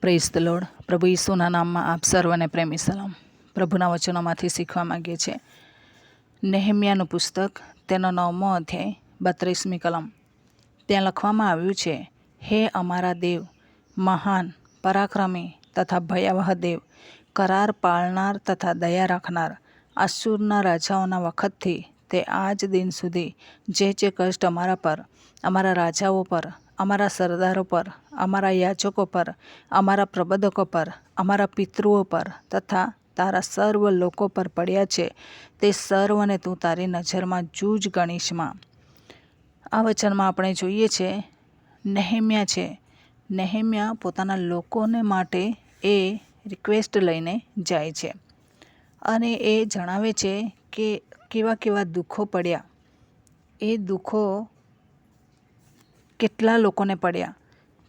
Praise the પ્રભુ ઈસુના નામમાં આપ સર્વને પ્રેમી સલામ. પ્રભુના વચનોમાંથી શીખવા માગીએ છીએ. નેહમિયાનું પુસ્તક, તેનો નવમો અધ્યાય, બત્રીસમી કલમ. ત્યાં લખવામાં આવ્યું છે, હે અમારા દેવ, મહાન, પરાક્રમી તથા ભયાવહ દેવ, કરાર પાળનાર તથા દયા રાખનાર અસુરના રાજાઓના વખતથી તે આજ દિન સુધી જે જે કષ્ટ અમારા પર, અમારા રાજાઓ પર અમારા સરદારો પર, અમારા યાચકો પર, અમારા પ્રબંધકો પર, અમારા પિતૃઓ પર તથા તારા સર્વ લોકો પર પડ્યા છે. તે સર્વને તું તારી નજરમાં જૂજ ગણીશમાં આ વચનમાં આપણે જોઈએ છે, નહેમ્યા છે. નહેમ્યા પોતાના લોકોને માટે એ રિક્વેસ્ટ લઈને જાય છે અને એ જણાવે છે કે કેવા કેવા દુઃખો પડ્યા. એ દુઃખો કેટલા લોકોને પડ્યા?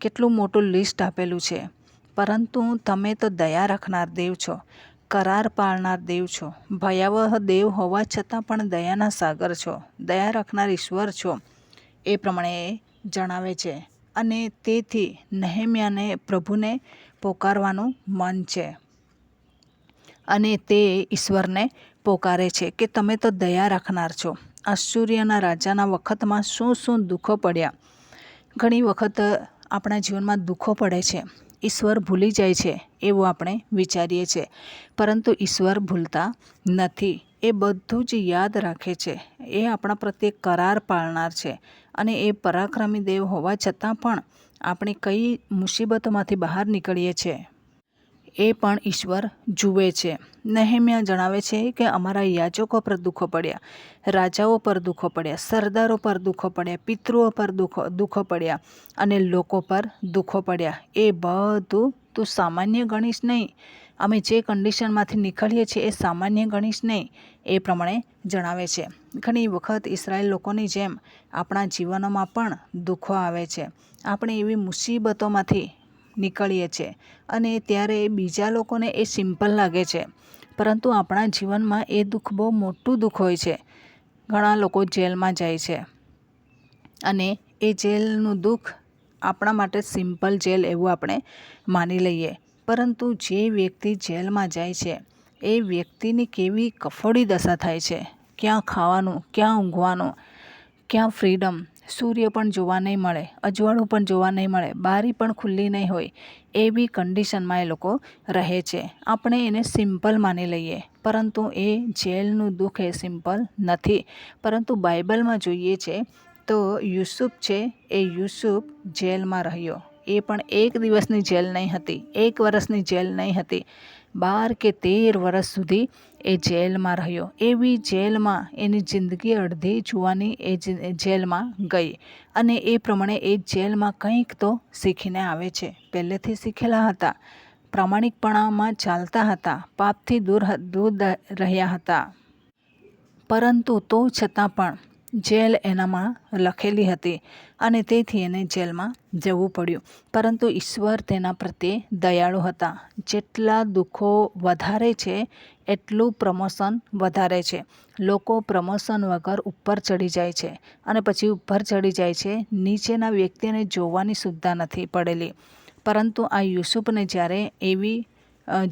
કેટલું મોટું લિસ્ટ આપેલું છે? પરંતુ તમે તો દયા રાખનાર દેવ છો, કરાર પાળનાર દેવ છો, ભયાવહ દેવ હોવા છતાં પણ દયાના સાગર છો, દયા રાખનાર ઈશ્વર છો, એ પ્રમાણે જણાવે છે. અને તેથી નહેમ્યાને પ્રભુને પોકારવાનું મન છે. અને તે ઈશ્વરને પોકારે છે કે તમે તો દયા રાખનાર છો. આશ્ચર્યના રાજાના વખતમાં શું શું દુઃખો પડ્યા? ઘણી વખત આપણા જીવનમાં દુઃખો પડે છે. ઈશ્વર ભૂલી જાય છે એવું આપણે વિચારીએ છીએ પરંતુ ઈશ્વર ભૂલતા નથી. એ બધું જ યાદ રાખે છે. એ આપણા પ્રત્યે કરાર પાળનાર છે અને એ પરાક્રમી દેવ હોવા છતાં પણ આપણે કઈ મુસીબતોમાંથી બહાર નીકળીએ છીએ. એ પણ ઈશ્વર જુએ છે. નહેમ્યા જણાવે છે કે અમારા યાચકો પર દુઃખો પડ્યા, રાજાઓ પર દુઃખો પડ્યા, સરદારો પર દુઃખો પડ્યા, પિતૃઓ પર દુઃખો દુઃખો પડ્યા અને લોકો પર દુઃખો પડ્યા. એ બધું તું સામાન્ય ગણીશ નહીં. અમે જે કન્ડિશનમાંથી નીકળીએ છીએ એ સામાન્ય ગણીશ નહીં, એ પ્રમાણે જણાવે છે. ઘણી વખત ઇસરાયેલ લોકોની જેમ આપણા જીવનોમાં પણ દુઃખો આવે છે. આપણે એવી મુસીબતોમાંથી નીકળીએ છીએ અને ત્યારે બીજા લોકોને એ સિમ્પલ લાગે છે. પરંતુ આપણા જીવનમાં એ દુઃખ બહુ મોટું દુઃખ હોય છે. ઘણા લોકો જેલમાં જાય છે. અને એ જેલનું દુઃખ આપણા માટે સિમ્પલ જેલ એવું આપણે માની લઈએ. પરંતુ જે વ્યક્તિ જેલમાં જાય છે, એ વ્યક્તિની કેવી કફોડી દશા થાય છે? ક્યાં ખાવાનું, ક્યાં ઊંઘવાનું, ક્યાં ફ્રીડમ સૂર્ય પણ જોવા નહીં મળે, અજવાળું પણ જોવા નહીં મળે, બારી પણ ખુલ્લી નહીં હોય એવી કન્ડિશનમાં એ લોકો રહે છે. આપણે એને સિમ્પલ માની લઈએ, પરંતુ એ જેલનું દુઃખ એ સિમ્પલ નથી. પરંતુ બાઇબલમાં જોઈએ છે તો યુસુફ છે એ યુસુફ જેલમાં રહ્યો. એ પણ એક દિવસની જેલ નહીં હતી, એક વર્ષની જેલ નહીં હતી. બાર કે તેર વર્ષ સુધી એ જેલમાં રહ્યો. એવી જેલમાં એની જિંદગી અડધી જોવાની એ જેલમાં ગઈ અને એ પ્રમાણે એ જેલમાં કંઈક તો શીખીને આવે છે. પહેલેથી શીખેલા હતા, પ્રામાણિકપણામાં ચાલતા હતા, પાપથી દૂર દૂર રહ્યા હતા. પરંતુ તો છતાં પણ જેલ એનામાં લખેલી હતી અને તેથી એને જેલમાં જવું પડ્યું. પરંતુ ઈશ્વર તેના પ્રત્યે દયાળુ હતા. જેટલા દુઃખો વધારે છે, એટલું પ્રમોશન વધારે છે. લોકો પ્રમોશન વગર ઉપર ચડી જાય છે અને પછી ઉપર ચડી જાય છે. નીચેના વ્યક્તિને જોવાની સુદ્ધા નથી પડેલી. પરંતુ આ યુસુફને જ્યારે એવી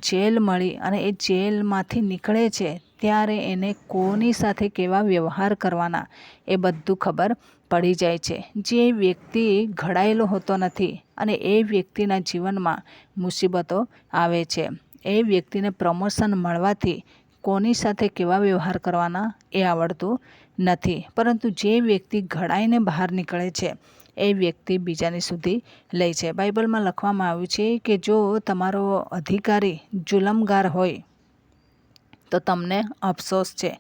જેલ મળી અને એ જેલમાંથી નીકળે છે ત્યારે એને કોની સાથે કેવા વ્યવહાર કરવાના એ બધું ખબર પડી જાય છે. જે વ્યક્તિ ઘડાયેલો હોતો નથી અને એ વ્યક્તિના જીવનમાં મુસીબતો આવે છે. એ વ્યક્તિને પ્રમોશન મળવાથી કોની સાથે કેવા વ્યવહાર કરવાના એ આવડતું નથી. પરંતુ જે વ્યક્તિ ઘડાઈને બહાર નીકળે છે, એ વ્યક્તિ બીજાની સુધી લે છે. બાઇબલમાં લખવામાં આવ્યું છે કે જો તમારો અધિકારી જુલમગાર હોય તો તમને અફસોસ છે.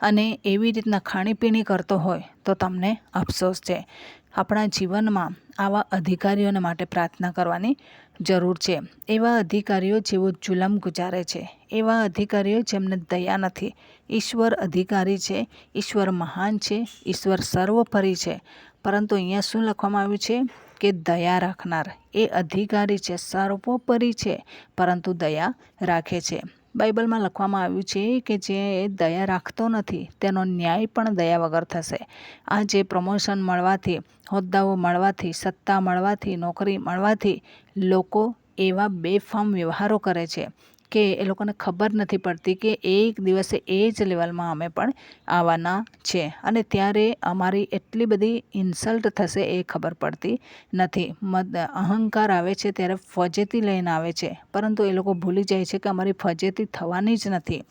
અને એવી રીતના ખાણીપીણી કરતો હોય તો તમને અફસોસ છે. આપણા જીવનમાં આવા અધિકારીઓને માટે પ્રાર્થના કરવાની જરૂર છે. એવા અધિકારીઓ જેઓ જુલમ ગુજારે છે. એવા અધિકારીઓ જેમને દયા નથી. ઈશ્વર અધિકારી છે. ઈશ્વર મહાન છે. ઈશ્વર સર્વોપરી છે. પરંતુ અહીંયા શું લખવામાં આવ્યું છે? કે દયા રાખનાર. એ અધિકારી છે. સર્વોપરી છે. પરંતુ દયા રાખે છે. બાઇબલમાં લખવામાં આવ્યું છે કે જે દયા રાખતો નથી, તેનો ન્યાય પણ દયા વગર થશે. આ જે પ્રમોશન મળવાથી, હોદ્દાઓ મળવાથી, સત્તા મળવાથી, નોકરી મળવાથી લોકો એવા બેફામ વ્યવહારો કરે છે. કે એ લોકોને ખબર નથી પડતી કે એક દિવસે એ જ લેવલમાં અમે પણ આવવાના છે. અને ત્યારે અમારી એટલી બધી ઇન્સલ્ટ થશે એ ખબર પડતી નથી. મદ, અહંકાર આવે છે ત્યારે ફજેતી લઈને આવે છે. પરંતુ એ લોકો ભૂલી જાય છે કે અમારી ફજેતી થવાની જ નથી.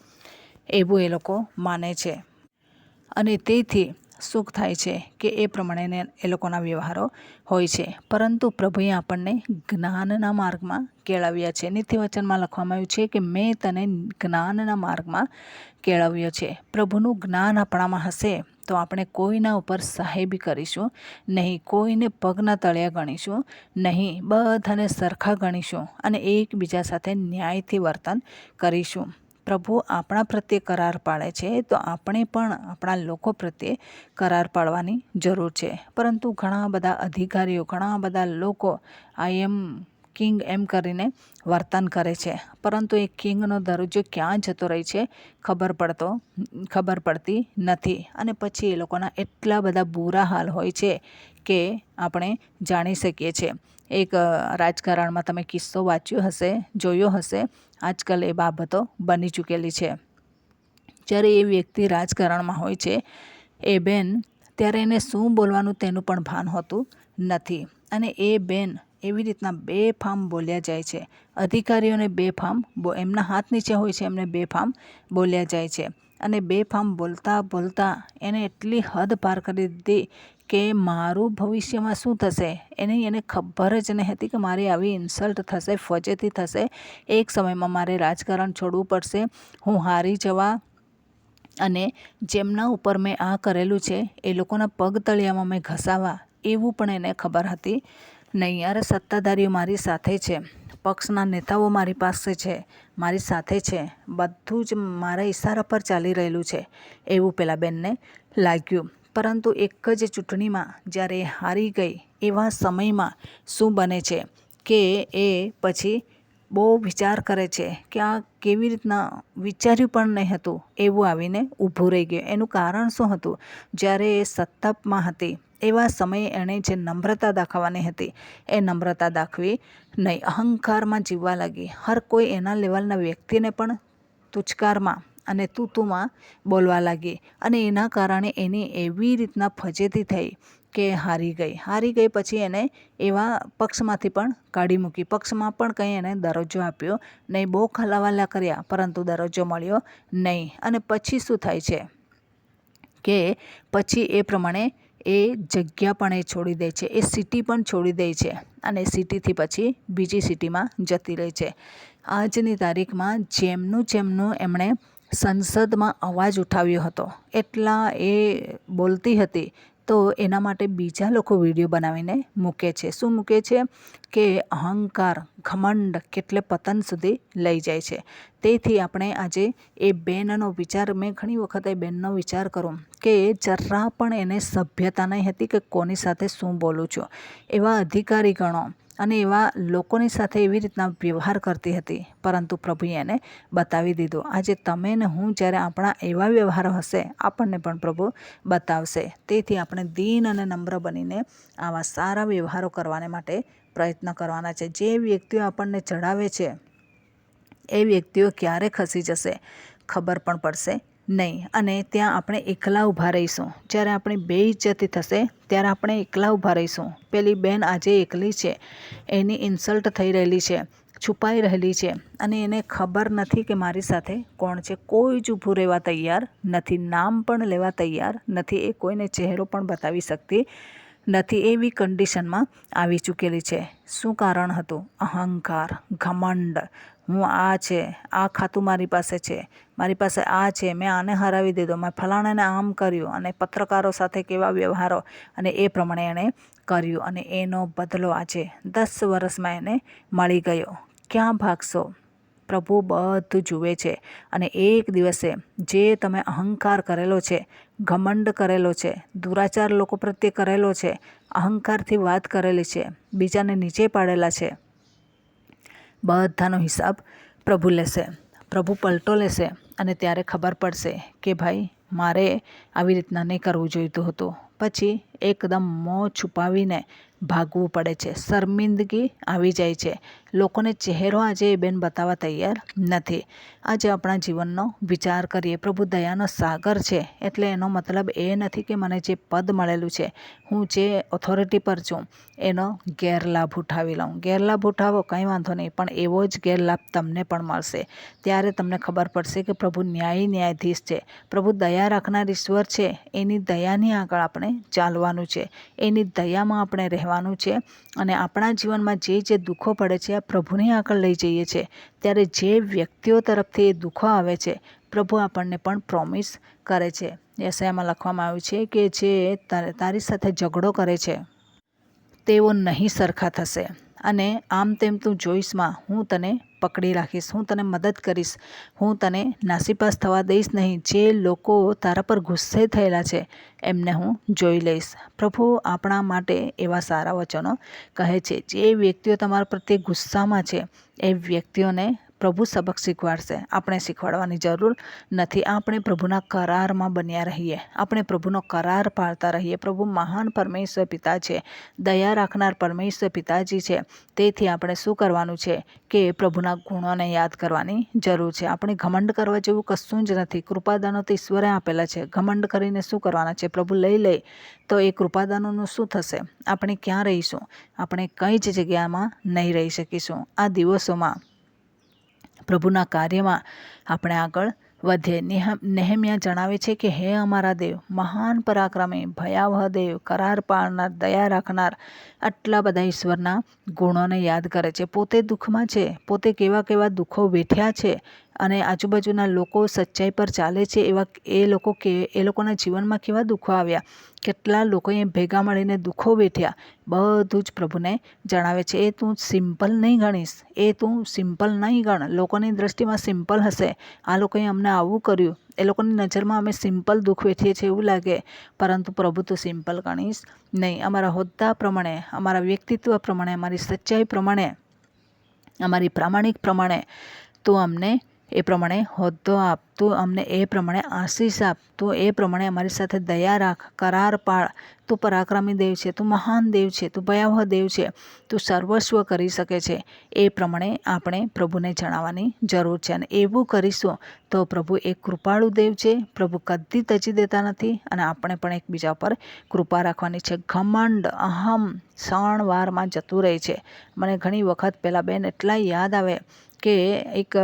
એવું એ લોકો માને છે. અને તેથી સુખ થાય છે કે એ પ્રમાણે એ લોકોના વ્યવહારો હોય છે. પરંતુ પ્રભુએ આપણને જ્ઞાનના માર્ગમાં કેળવ્યા છે. નિત્યવચનમાં લખવામાં આવ્યું છે કે મેં તને જ્ઞાનના માર્ગમાં કેળવ્યો છે. પ્રભુનું જ્ઞાન આપણામાં હશે તો આપણે કોઈના ઉપર સાહેબી કરીશું નહીં. કોઈને પગના તળિયા ગણીશું નહીં. બધાને સરખા ગણીશું અને એકબીજા સાથે ન્યાયથી વર્તન કરીશું. પ્રભુ આપણા પ્રત્યે કરાર પાડે છે, તો આપણે પણ આપણા લોકો પ્રત્યે કરાર પાડવાની જરૂર છે. પરંતુ ઘણા બધા અધિકારીઓ, ઘણા બધા લોકો આઈ એમ કિંગ એમ કરીને વર્તન કરે છે. પરંતુ એ કિંગનો દરજ્જો ક્યાં જતો રહે છે, ખબર પડતો, ખબર પડતી નથી. અને પછી એ લોકોના એટલા બધા બુરા હાલ હોય છે કે આપણે જાણી શકીએ છીએ. એક રાજકારણમાં તમે કિસ્સો વાંચ્યો હશે, જોયો હશે આજકાલ એ બાબતો બની ચૂકેલી છે. જ્યારે એ વ્યક્તિ રાજકારણમાં હોય છે, એ બેન, ત્યારે એને શું બોલવાનું તેનું પણ ભાન હોતું નથી. અને એ બેન એવી રીતના બેફામ બોલ્યા જાય છે. અધિકારીઓને બેફામ એમના હાથ નીચે હોય છે, એમને બેફામ બોલ્યા જાય છે. અને બેફામ બોલતા બોલતા એને એટલી હદ પાર કરી દીધી કે મારું ભવિષ્યમાં શું થશે? એની એને ખબર જ નહીં હતી કે મારી આવી ઇન્સલ્ટ થશે, ફજેતી થશે. એક સમયમાં મારે રાજકારણ છોડવું પડશે. હું હારી જવા અને જેમના ઉપર મેં આ કરેલું છે, એ લોકોના પગ તળિયામાં મેં ઘસાવા એવું પણ એને ખબર હતી. નહીં અરે સત્તાધારીઓ મારી સાથે છે. પક્ષના નેતાઓ મારી પાસે છે. મારી સાથે છે. બધું જ મારા ઈશારા પર ચાલી રહેલું છે. એવું પેલા બેનને લાગ્યું. પરંતુ એક જ ચૂંટણીમાં જ્યારે હારી ગઈ એવા સમયમાં શું બને છે કે એ પછી બહુ વિચાર કરે છે કે આ કેવી રીતના વિચાર્યું પણ નહીં હતું એવું આવીને ઊભું રહી ગયું. એનું કારણ શું હતું? જ્યારે એ સત્તામાં હતી એવા સમયે એણે જે નમ્રતા દાખવવાની હતી એ નમ્રતા દાખવી નહીં. અહંકારમાં જીવવા લાગી. હર કોઈ એના લેવલના વ્યક્તિને પણ તુચકારમાં અને તું તુંમાં બોલવા લાગી અને એના કારણે એની એવી રીતના ફજેતી થઈ કે હારી ગઈ. હારી ગઈ પછી એને એવા પક્ષમાંથી પણ કાઢી મૂકી. પક્ષમાં પણ કંઈ એને દરજ્જો આપ્યો નહીં. બહુ ખલાવાલા કર્યા, પરંતુ દરજ્જો મળ્યો નહીં. અને પછી શું થાય છે કે પછી એ પ્રમાણે એ જગ્યા પણ એ છોડી દે છે. એ સિટી પણ છોડી દે છે અને સિટીથી પછી બીજી સિટીમાં જતી રહે છે. આજની તારીખમાં જેમનું જેમનું એમણે સંસદમાં અવાજ ઉઠાવ્યો હતો. એટલા એ બોલતી હતી તો એના માટે બીજા લોકો વીડિયો બનાવીને મૂકે છે. શું મૂકે છે? કે અહંકાર, ઘમંડ કેટલે પતન સુધી લઈ જાય છે. તેથી આપણે આજે એ બેનનો વિચાર, મેં ઘણી વખત બેનનો વિચાર કરું કે જરા પણ એને સભ્યતા નહીં હતી કે કોની સાથે શું બોલું છું. એવા અધિકારી ગણો અને એવા લોકોની સાથે એવી રીતના વ્યવહાર કરતી હતી. પરંતુ પ્રભુએ એને બતાવી દીધો, આજે તમે ને હું જ્યારે આપણા એવા વ્યવહારો હશે, આપણને પણ પ્રભુ બતાવશે. તેથી આપણે દીન અને નમ્ર બનીને આવા સારા વ્યવહારો કરવાને માટે પ્રયત્ન કરવાના છે. જે વ્યક્તિઓ આપણને ચડાવે છે, એ વ્યક્તિઓ ક્યારે ખસી જશે ખબર પણ પડશે. નહીં, અને ત્યાં આપણે એકલા ઊભા રહીશું. જ્યારે આપણે બે ઇજ્જતી થશે, ત્યારે આપણે એકલા ઊભા રહીશું. પેલી બેન આજે એકલી છે. એની ઇન્સલ્ટ થઈ રહેલી છે, છુપાઈ રહેલી છે, અને એને ખબર નથી કે મારી સાથે કોણ છે. કોઈ જ ઊભું રહેવા તૈયાર નથી. નામ પણ લેવા તૈયાર નથી. એ કોઈને ચહેરો પણ બતાવી શકતી નથી. એવી કન્ડિશનમાં આવી ચૂકેલી છે. શું કારણ હતું? અહંકાર, ઘમંડ હું આ છે, આ ખાતું મારી પાસે છે, મારી પાસે આ છે, મેં આને હરાવી દીધો, મેં ફલાણાને આમ કર્યું અને પત્રકારો સાથે કેવા વ્યવહારો અને એ પ્રમાણે એણે કર્યું અને એનો બદલો આજે દસ વર્ષમાં એને મળી ગયો. ક્યાં ભાગશો? પ્રભુ બધું જુએ છે અને એક દિવસે જે તમે અહંકાર કરેલો છે, ઘમંડ કરેલો છે, દુરાચાર લોકો પ્રત્યે કરેલો છે, અહંકારથી વાત કરેલી છે, બીજાને નીચે પાડેલા છે બધાનો હિસાબ પ્રભુ લેશે. પ્રભુ પલટો લેશે અને ત્યારે ખબર પડશે કે ભાઈ, મારે આવી રીતના નહીં કરવું જોઈતું હતું. પછી એકદમ મોં છુપાવીને ભાગવું પડે છે. શર્મિંદગી આવી જાય છે. લોકોને ચહેરો આજે એ બેન બતાવવા તૈયાર નથી. આજે આપણા જીવનનો વિચાર કરીએ. પ્રભુ દયાનો સાગર છે. એટલે એનો મતલબ એ નથી કે મને જે પદ મળેલું છે, હું જે ઓથોરિટી પર છું, એનો ગેરલાભ ઉઠાવી લઉં. ગેરલાભ ઉઠાવો, કંઈ વાંધો નહીં, પણ એવો જ ગેરલાભ તમને પણ મળશે. ત્યારે તમને ખબર પડશે કે પ્રભુ ન્યાયી ન્યાયાધીશ છે. પ્રભુ દયા રાખનાર ઈશ્વર છે. એની દયાની આગળ આપણે ચાલવાનું છે. એની દયામાં આપણે રહેવાનું છે અને આપણા જીવનમાં જે જે દુઃખો પડે છે આ પ્રભુને આગળ લઈ જઈએ છીએ ત્યારે જે વ્યક્તિઓ તરફથી એ દુઃખો આવે છે, પ્રભુ આપણને પણ પ્રોમિસ કરે છે. એસઆઈમાં લખવામાં આવ્યું છે કે જે તારી સાથે ઝઘડો કરે છે, તેઓ નહીં સરખા થશે. અને આમ તેમ તું જોઈશમાં હું તને પકડી રાખીશ, હું તને મદદ કરીશ, હું તને નાસીપાસ થવા દઈશ નહીં. જે લોકો તારા પર ગુસ્સે થયેલા છે, એમને હું જોઈ લઈશ. પ્રભુ આપણા માટે એવા સારા વચનો કહે છે, જે વ્યક્તિઓ તમારા પ્રત્યે ગુસ્સામાં છે, એ વ્યક્તિઓને પ્રભુ સબક શીખવાડશે. આપણે શીખવાડવાની જરૂર નથી. આપણે પ્રભુના કરારમાં બન્યા રહીએ. આપણે પ્રભુનો કરાર પાળતા રહીએ. પ્રભુ મહાન પરમેશ્વર પિતા છે. દયા રાખનાર પરમેશ્વર પિતાજી છે. તેથી આપણે શું કરવાનું છે કે પ્રભુના ગુણોને યાદ કરવાની જરૂર છે. આપણે ઘમંડ કરવા જેવું કશું જ નથી. કૃપાદાનો તો ઈશ્વરે આપેલા છે. ઘમંડ કરીને શું કરવાના છે? પ્રભુ લઈ લે તો એ કૃપાદાનોનું શું થશે? આપણે ક્યાં રહીશું? આપણે કઈ જ જગ્યામાં નહીં રહી શકીશું. આ દિવસોમાં પ્રભુના કાર્યમાં આપણે આગળ વધે. નેહમ્યા જણાવે છે કે, હે અમારા દેવ, મહાન પરાક્રમી, ભયાવહ દેવ, કરાર પાળનાર દયા રાખનાર, આટલા બધા ઈશ્વરના ગુણોને યાદ કરે છે. પોતે દુઃખમાં છે, પોતે કેવા કેવા દુઃખો વેઠ્યા છે અને આજુબાજુના લોકો સચ્ચાઈ પર ચાલે છે એવા એ લોકો કે, એ લોકોના જીવનમાં કેવા દુઃખો આવ્યા? કેટલા લોકોએ ભેગા મળીને દુઃખો વેઠ્યા? બધું જ પ્રભુને જણાવે છે. એ તું સિમ્પલ નહીં ગણીશ. એ તું સિમ્પલ નહીં ગણ. લોકોની દ્રષ્ટિમાં સિમ્પલ હશે. આ લોકોએ અમને આવું કર્યું. એ લોકોની નજરમાં અમે સિમ્પલ દુઃખ વેઠીએ છીએ એવું લાગે. પરંતુ પ્રભુ તું સિમ્પલ ગણીશ નહીં. અમારા હોદ્દા પ્રમાણે, અમારા વ્યક્તિત્વ પ્રમાણે, અમારી સચ્ચાઈ પ્રમાણે, અમારી પ્રામાણિક પ્રમાણે તું અમને એ પ્રમાણે હોદ્દો આપ તું અમને એ પ્રમાણે આશીષ આપ તું એ પ્રમાણે અમારી સાથે દયા રાખ, કરાર પાળ તું પરાક્રમી દેવ છે, તું મહાન દેવ છે, તું ભયાવહ દેવ છે, તું સર્વસ્વ કરી શકે છે. એ પ્રમાણે આપણે પ્રભુને જણાવવાની જરૂર છે અને એવું કરીશું તો પ્રભુ એક કૃપાળુ દેવ છે. પ્રભુ કદી તજી દેતા નથી અને આપણે પણ એકબીજા પર કૃપા રાખવાની છે. ઘમંડ, અહમ શણવારમાં જતું રહે છે. મને ઘણી વખત પહેલાં બેન એટલા યાદ આવે કે એક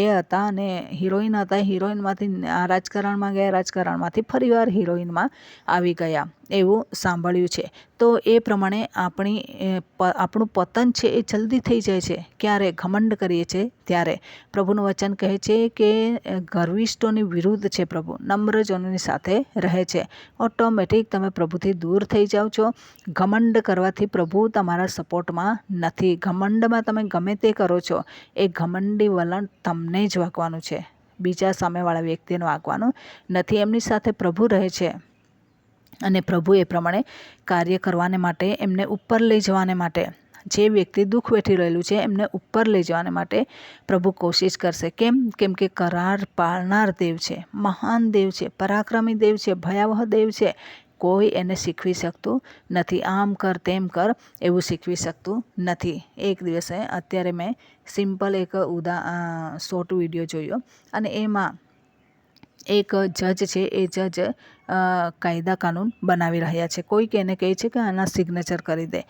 એ હતા અને હિરોઈન હતા. હિરોઈનમાંથી રાજકારણમાં ગયા, રાજકારણમાંથી ફરીવાર હિરોઈનમાં આવી ગયા. એવું સાંભળ્યું છે. તો એ પ્રમાણે આપણી આપણું પતન છે એ જલ્દી થઈ જાય છે. ક્યારે ઘમંડ કરીએ છીએ? ત્યારે. પ્રભુનું વચન કહે છે કે ગર્વિષ્ઠોની વિરુદ્ધ છે પ્રભુ. નમ્રજનોની સાથે રહે છે. ઓટોમેટિક તમે પ્રભુથી દૂર થઈ જાઓ છો. ઘમંડ કરવાથી પ્રભુ તમારા સપોર્ટમાં નથી. ઘમંડમાં તમે ગમે તે કરો છો. એ ઘમંડી વલણ તમને જ વાંકવાનું છે. બીજા સામેવાળા વ્યક્તિને વાંકવાનું નથી. એમની સાથે પ્રભુ રહે છે. અને પ્રભુ એ પ્રમાણે કાર્ય કરવાને માટે એમને ઉપર લઈ જવાને માટે, જે વ્યક્તિ દુઃખ વેઠી રહેલું છે, એમને ઉપર લઈ જવાને માટે પ્રભુ કોશિશ કરશે. કેમ? કેમ કે કરાર પાળનાર દેવ છે, મહાન દેવ છે, પરાક્રમી દેવ છે, ભયાવહ દેવ છે. કોઈ એને શીખવી શકતું નથી. આમ કર, તેમ કર, એવું શીખવી શકતું નથી. એક દિવસે અત્યારે મેં સિમ્પલ એક ઉદા શોર્ટ વીડિયો જોયો અને એમાં એક જજ છે, એ જજ કાયદા કાનૂન બનાવી રહ્યા છે. કોઈક એને કહે છે કે આના સિગ્નેચર કરી દે.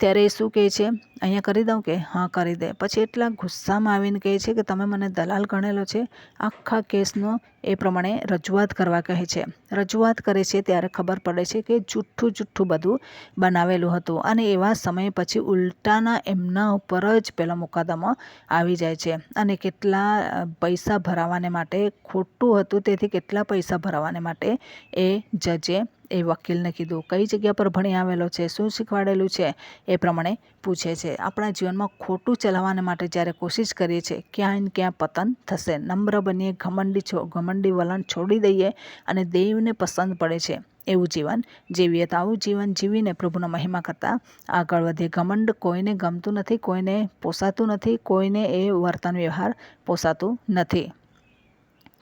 ત્યારે એ શું કહે છે? અહીંયા કરી દઉં કે હા, કરી દે. પછી એટલા ગુસ્સામાં આવીને કહે છે કે તમે મને દલાલ ગણેલો છે. આખા કેસનો એ પ્રમાણે રજૂઆત કરવા કહે છે. રજૂઆત કરે છે ત્યારે ખબર પડે છે કે જૂઠું જૂઠું બધું બનાવેલું હતું અને એવા સમય પછી ઉલટાના એમના ઉપર જ પેલો મુકાદમો આવી જાય છે. અને કેટલા પૈસા ભરાવાને માટે ખોટું હતું, તેથી કેટલા પૈસા ભરાવાને માટે એ જજે એ વકીલને કીધું, કઈ જગ્યા પર ભણી આવેલો છે, શું શીખવાડેલું છે? એ પ્રમાણે પૂછે છે, આપણા જીવનમાં ખોટું ચલાવવાને માટે જ્યારે કોશિશ કરીએ છીએ ક્યાં ને ક્યાં પતન થશે. નમ્ર બનીએ, ઘમંડી છો, ઘમંડી વલણ છોડી દઈએ અને દેવને પસંદ પડે છે. એવું જીવન જીવીએ તો આવું જીવન જીવીને પ્રભુનો મહિમા કરતાં આગળ વધીએ ઘમંડ કોઈને ગમતું નથી, કોઈને પોસાતું નથી, કોઈને એ વર્તન વ્યવહાર પોસાતું નથી.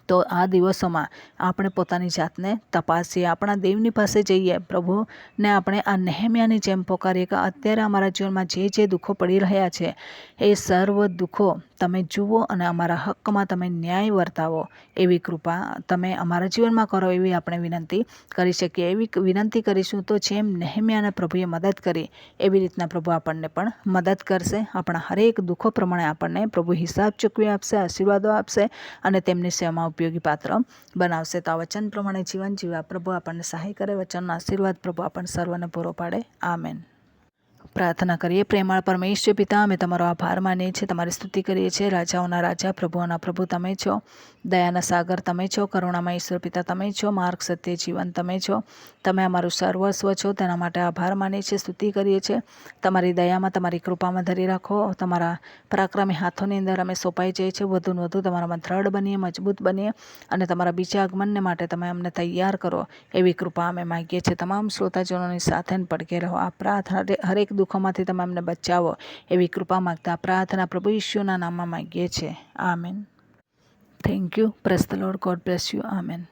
તો આ દિવસોમાં આપણે પોતાની જાતને તપાસીએ. આપણા દેવની પાસે જઈએ. પ્રભુને આપણે આ નહેમ્યાની જેમ પોકારીએ કે અત્યારે અમારા જીવનમાં જે જે દુઃખો પડી રહ્યા છે, એ સર્વ દુઃખો તમે જુઓ અને અમારા હક્કમાં તમે ન્યાય વર્તાવો, એવી કૃપા તમે અમારા જીવનમાં કરો એવી આપણે વિનંતી કરી શકીએ. એવી વિનંતી કરીશું તો જેમ નેહમ્યાને પ્રભુએ મદદ કરી, એવી રીતના પ્રભુ આપણને પણ મદદ કરશે. આપણા હરેક દુઃખો પ્રમાણે આપણને પ્રભુ હિસાબ ચૂકવી આપશે, આશીર્વાદો આપશે અને તેમની સેવામાં ઉપયોગી પાત્ર બનાવશે. તો આ વચન પ્રમાણે જીવન જીવવા પ્રભુ આપણને સહાય કરે, વચનનો આશીર્વાદ પ્રભુ આપણને સર્વને પૂરો પાડે. આમેન. પ્રાર્થના કરીએ. પ્રેમાળ પરમેશ્વર પિતા, અમે તમારો આભાર માનીએ છીએ. તમારી સ્તુતિ કરીએ છીએ. રાજાઓના રાજા, પ્રભુઓના પ્રભુ તમે છો. દયાના સાગર તમે છો. કરુણામાં ઈશ્વર પિતા તમે છો. માર્ગ, સત્ય, જીવન તમે છો. તમે અમારું સર્વસ્વ છો. તેના માટે આભાર માનીએ છીએ. સ્તુતિ કરીએ છીએ. તમારી દયામાં, તમારી કૃપામાં ધરી રાખો. તમારા પરાક્રમી હાથોની અંદર અમે સોંપાઈ જઈએ છીએ. વધુને વધુ તમારામાં દ્રઢ બનીએ, મજબૂત બનીએ અને તમારા બીજા આગમનને માટે તમે અમને તૈયાર કરો. એવી કૃપા અમે માગીએ છીએ. તમામ શ્રોતાજનોની સાથે પડકે રહો. આ પ્રાર્થના હરેક દુઃખોમાંથી તમે અમને બચાવો એવી કૃપા માગતા પ્રાર્થના પ્રભુ ઈશ્વરના નામમાં માગીએ છીએ. Amen. Thank you praise the Lord God bless you amen